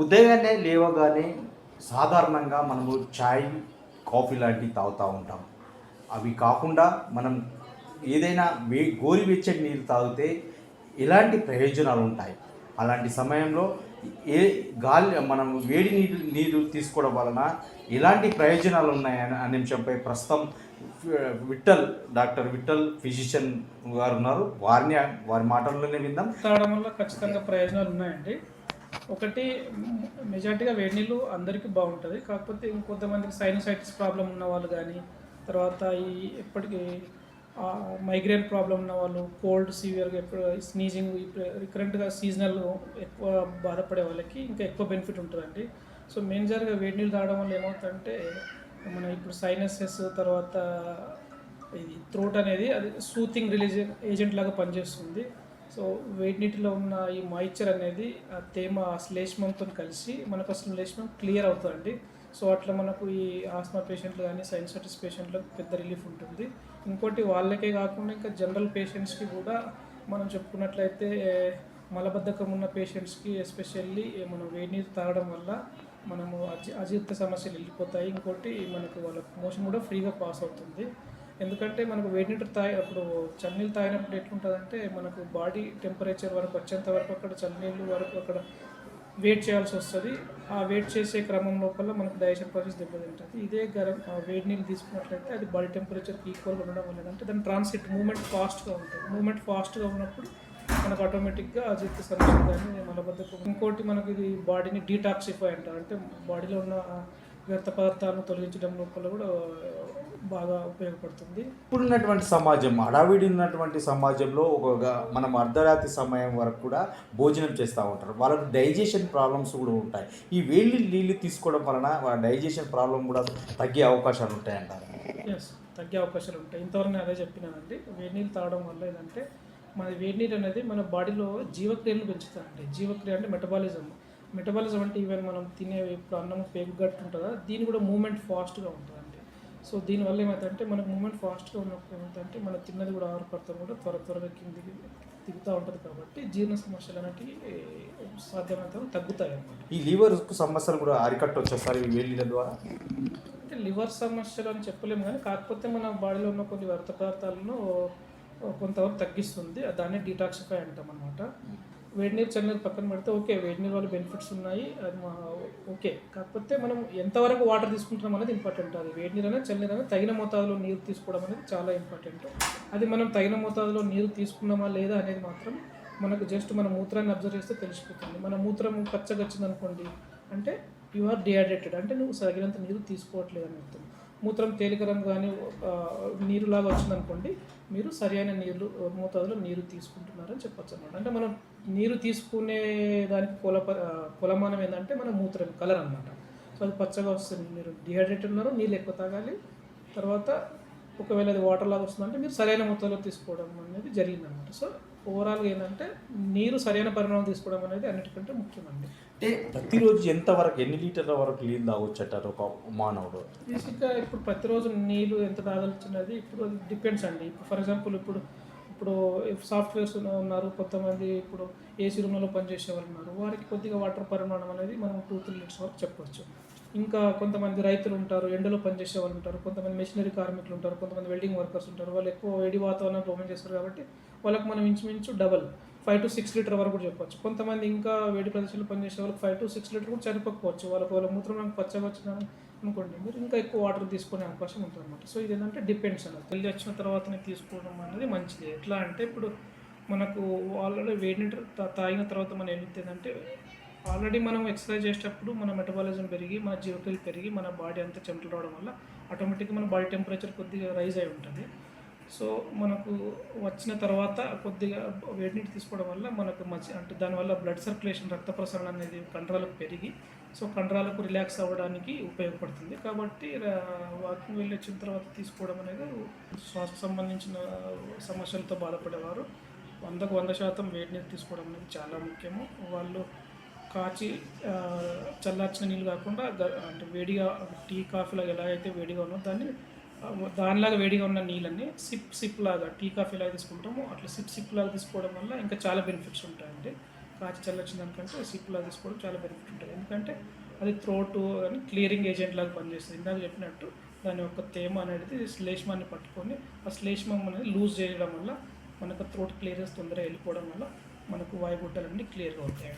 ఉదయాన్నే లేవగానే సాధారణంగా మనము చాయ్ కాఫీ లాంటివి తాగుతూ ఉంటాం. అవి కాకుండా మనం ఏదైనా వే గోరువెచ్చని నీళ్ళు తాగితే ఎలాంటి ప్రయోజనాలు ఉంటాయి? అలాంటి సమయంలో ఏ గాలి మనం వేడి నీరు నీరు తీసుకోవడం వలన ఎలాంటి ప్రయోజనాలు ఉన్నాయని అనే అంశంపై ప్రస్తుతం విఠల్ డాక్టర్ విఠల్ ఫిజిషియన్ గారు ఉన్నారు. వారిని వారి మాటల్లోనే విందాం. తాగడం వల్ల ఖచ్చితంగా ప్రయోజనాలు ఉన్నాయండి. ఒకటి మెజార్టీగా వేడి నీళ్ళు అందరికీ బాగుంటుంది. కాకపోతే ఇంకొంతమందికి సైనసైటిస్ ప్రాబ్లం ఉన్న వాళ్ళు కానీ తర్వాత ఈ ఎప్పటికీ మైగ్రేన్ ప్రాబ్లం ఉన్న వాళ్ళు కోల్డ్ సివియర్గా ఎప్పుడు స్నీజింగ్ రికరెంట్గా సీజనల్ ఎక్కువ బాధపడే వాళ్ళకి ఇంకా ఎక్కువ బెనిఫిట్ ఉంటుందండి. సో మేజర్గా వేడి నీళ్ళు తాగడం వల్ల ఏమవుతుందంటే మన ఇప్పుడు సైనసెస్ తర్వాత ఇది త్రోట్ అనేది అది సూతింగ్ రిలీజ్ ఏజెంట్ లాగా పనిచేస్తుంది. సో వేడి నీటిలో ఉన్న ఈ మాయిశ్చర్ అనేది ఆ తేమ ఆ శ్లేష్మంతో కలిసి మనకు అసలు శ్లేష్మం క్లియర్ అవుతుందండి. సో అట్లా మనకు ఈ ఆస్మా పేషెంట్లు కానీ సైనసైటిస్ పేషెంట్లకు పెద్ద రిలీఫ్ ఉంటుంది. ఇంకోటి వాళ్ళకే కాకుండా ఇంకా జనరల్ పేషెంట్స్కి కూడా మనం చెప్పుకున్నట్లయితే మలబద్ధకం ఉన్న పేషెంట్స్కి ఎస్పెషల్లీ మనం వేడి నీరు తాగడం వల్ల మనము అజీ అజీర్త సమస్యలు వెళ్ళిపోతాయి. ఇంకోటి మనకు వాళ్ళ మోషన్ కూడా ఫ్రీగా పాస్ అవుతుంది. ఎందుకంటే మనకు వేడి తాగి అప్పుడు చన్నీళ్ళు తాగినప్పుడు ఎట్లుంటుందంటే మనకు బాడీ టెంపరేచర్ వరకు వచ్చేంత వరకు అక్కడ చన్నీళ్ళు వరకు అక్కడ వెయిట్ చేయాల్సి వస్తుంది. ఆ వెయిట్ చేసే క్రమం లోపల మనకు డైజెషన్ ప్రాసెస్ దెబ్బతింటుంది. ఇదే గరం వేడి నీళ్ళు తీసుకున్నట్లయితే అది బాడీ టెంపరేచర్కి ఈక్వల్గా ఉండడం వల్ల అంటే దాని ట్రాన్సిట్ మూమెంట్ ఫాస్ట్గా ఉంటుంది. మూమెంట్ ఫాస్ట్గా ఉన్నప్పుడు మనకు ఆటోమేటిక్గా అజిత్ సమస్య కానీ మలబద్ధకం ఇంకోటి మనకి ఇది బాడీని డీటాక్సిఫై అంటారు. అంటే బాడీలో ఉన్న వ్యర్థ పదార్థాలను తొలగించడం లోపల కూడా బాగా ఉపయోగపడుతుంది. ఇప్పుడున్నటువంటి సమాజం హడావిడి ఉన్నటువంటి సమాజంలో ఒక మనం అర్ధరాత్రి సమయం వరకు కూడా భోజనం చేస్తూ ఉంటారు. వాళ్ళకు డైజెషన్ ప్రాబ్లమ్స్ కూడా ఉంటాయి. ఈ వేడి నీళ్ళు తీసుకోవడం వలన వాళ్ళ డైజెషన్ ప్రాబ్లం కూడా తగ్గే అవకాశాలు ఉంటాయంటారు? ఎస్ తగ్గే అవకాశాలు ఉంటాయి. ఇంతవరకు నేను అదే చెప్పినానండి. వేడి నీళ్ళు తాగడం వల్ల ఏంటంటే మన వేడి నీరు అనేది మన బాడీలో జీవక్రియలను పెంచుతాయండి. జీవక్రియ అంటే మెటబాలిజం. మెటబాలిజం అంటే ఈవెన్ మనం తినే ఇప్పుడు అన్నం పేగు గట్టు ఉంటుందా? దీని కూడా మూమెంట్ ఫాస్ట్గా ఉంటుందండి. సో దీనివల్ల ఏమవుతుందంటే మనకు మూమెంట్ ఫాస్ట్గా ఉన్నప్పుడు ఏమవుతుందంటే మనం తిన్నది కూడా ఆహారపడతాం కూడా త్వర త్వరగా కిందికి దిగుతూ ఉంటుంది కాబట్టి జీర్ణ సమస్యలు అనేటివి సాధ్యమైనంత వరకు తగ్గుతాయి అన్నమాట. ఈ లివర్ సమస్యలు కూడా అరికట్టవచ్చు సార్ ఈ ద్వారా? అంటే లివర్ సమస్యలు అని చెప్పలేము కానీ కాకపోతే మన బాడీలో ఉన్న కొన్ని వ్యర్థ పదార్థాలను కొంతవరకు తగ్గిస్తుంది. దాన్ని డీటాక్సిఫై అంటాం అనమాట వేడి నీరు చల్లనీరు పక్కన పెడితే ఓకే వేడి నీరు వల్ల బెనిఫిట్స్ ఉన్నాయి అది మా ఓకే. కాకపోతే మనం ఎంతవరకు వాటర్ తీసుకుంటున్నాం అనేది ఇంపార్టెంట్ అది. వేడి నీరు అనేది చల్లనీరు అనేది తగిన మోతాదులో నీరు తీసుకోవడం అనేది చాలా ఇంపార్టెంట్. అది మనం తగిన మోతాదులో నీరు తీసుకున్నామా లేదా అనేది మాత్రం మనకు జస్ట్ మన మూత్రాన్ని అబ్జర్వ్ చేస్తే తెలిసిపోతుంది. మన మూత్రం పచ్చగచ్చింది అనుకోండి అంటే యు ఆర్ డిహైడ్రేటెడ్ అంటే నువ్వు తగినంత నీరు తీసుకోవట్లేదు అని అర్థం. మూత్రం తేలిక రంగు కానీ నీరులాగా వచ్చిందనుకోండి మీరు సరైన నీరు మోతాదులో నీరు తీసుకుంటున్నారని చెప్పొచ్చు అనమాట అంటే మనం నీరు తీసుకునే దానికి కుల కులమానం ఏంటంటే మన మూత్రం కలర్ అనమాట సో అది పచ్చగా వస్తుంది. మీరు డిహైడ్రేటెడ్ ఉన్నారు నీళ్ళు ఎక్కువ తాగాలి. తర్వాత ఒకవేళ అది వాటర్ లాగా వస్తుందంటే మీరు సరైన మొత్తంలో తీసుకోవడం అనేది జరిగిందనమాట. సో ఓవరాల్గా ఏంటంటే నీరు సరైన పరిమాణం తీసుకోవడం అనేది అన్నిటికంటే ముఖ్యమండి. అంటే ప్రతిరోజు ఎంతవరకు ఎన్ని లీటర్ల వరకు నీళ్ళు తాగొచ్చు అంటారు ఒక మానవుడు? బేసిక్గా ఇప్పుడు ప్రతిరోజు నీళ్ళు ఎంత తాగలుచున్నది ఇప్పుడు డిపెండ్స్ అండి. ఇప్పుడు ఫర్ ఎగ్జాంపుల్ ఇప్పుడు ఇప్పుడు సాఫ్ట్వేర్స్ ఉన్నారు కొంతమంది ఇప్పుడు ఏసీ రూమ్లో పనిచేసే వాళ్ళు ఉన్నారు. వారికి కొద్దిగా వాటర్ పరిమాణం అనేది మనం టూ త్రీ లీటర్స్ వరకు చెప్పవచ్చు ఇంకా కొంతమంది రైతులు ఉంటారు ఎండలో పనిచేసే వాళ్ళు ఉంటారు కొంతమంది మెషినరీ కార్మికులు ఉంటారు కొంతమంది వెల్డింగ్ వర్కర్స్ ఉంటారు వాళ్ళు ఎక్కువ వేడి వాతావరణం పని చేస్తారు కాబట్టి వాళ్ళకి మనం ఇంచుమించు double five two six litre వరకు కూడా చెప్పొచ్చు కొంతమంది ఇంకా వేడి ప్రదేశంలో పనిచేసే వాళ్ళకి ఫైవ్ టు సిక్స్ లీటర్ కూడా చనిపోకపోవచ్చు వాళ్ళకి వాళ్ళ మూత్రం నాకు పచ్చగా వచ్చిన అనుకోండి మీరు ఇంకా ఎక్కువ వాటర్ తీసుకునే అవకాశం ఉంటుంది అనమాట సో ఇది ఏంటంటే డిపెండ్స్ అన్నది పెళ్ళి వచ్చిన తర్వాతనే తీసుకోవడం అనేది మంచిది. ఎట్లా అంటే ఇప్పుడు మనకు ఆల్రెడీ వేడి నీటి తాగిన తర్వాత మనం ఏం ఏంటంటే ఆల్రెడీ మనం ఎక్సర్సైజ్ చేసేటప్పుడు మన మెటబాలిజం పెరిగి మన జీవితాలు పెరిగి మన బాడీ అంతా చెమటలు రావడం వల్ల ఆటోమేటిక్గా మన బాడీ టెంపరేచర్ కొద్దిగా రైజ్ అయి ఉంటుంది. సో మనకు వచ్చిన తర్వాత కొద్దిగా వేడి నీటి తీసుకోవడం వల్ల మనకు మంచి అంటే దానివల్ల బ్లడ్ సర్క్యులేషన్ రక్త ప్రసరణ అనేది కండరాలకు పెరిగి సో కండరాలకు రిలాక్స్ అవ్వడానికి ఉపయోగపడుతుంది. కాబట్టి వాకింగ్ వెళ్ళి వచ్చిన తర్వాత తీసుకోవడం అనేది శ్వాస సంబంధించిన సమస్యలతో బాధపడేవారు. వందకు వంద శాతం వేడి నీరు తీసుకోవడం అనేది చాలా ముఖ్యము. వాళ్ళు కాచి చల్లార్చిన నీళ్ళు కాకుండా గ- అంటే వేడిగా టీ కాఫీలాగా ఎలా అయితే వేడిగా ఉన్నో దాన్ని దానిలాగా వేడిగా ఉన్న నీళ్ళని సిప్ సిప్ లాగా టీ కాఫీ లాగా తీసుకుంటామో. అట్లా సిప్ సిప్ లాగా తీసుకోవడం వల్ల ఇంకా చాలా బెనిఫిట్స్ ఉంటాయండి. కాచి చల్లొచ్చిన దానికంటే సిప్లా తీసుకోవడం చాలా బెనిఫిట్ ఉంటుంది. ఎందుకంటే అది త్రోట్ అని క్లియరింగ్ ఏజెంట్ లాగా పనిచేస్తుంది. ఇందాక చెప్పినట్టు దాని యొక్క తేమ అనేది శ్లేష్మాన్ని పట్టుకొని ఆ శ్లేష్మం అనేది లూజ్ చేయడం వల్ల మనకు త్రోట్ క్లియరెన్స్ తొందరగా వెళ్ళిపోవడం వల్ల మనకు వాయుగుడ్డలన్నీ క్లియర్గా అవుతాయి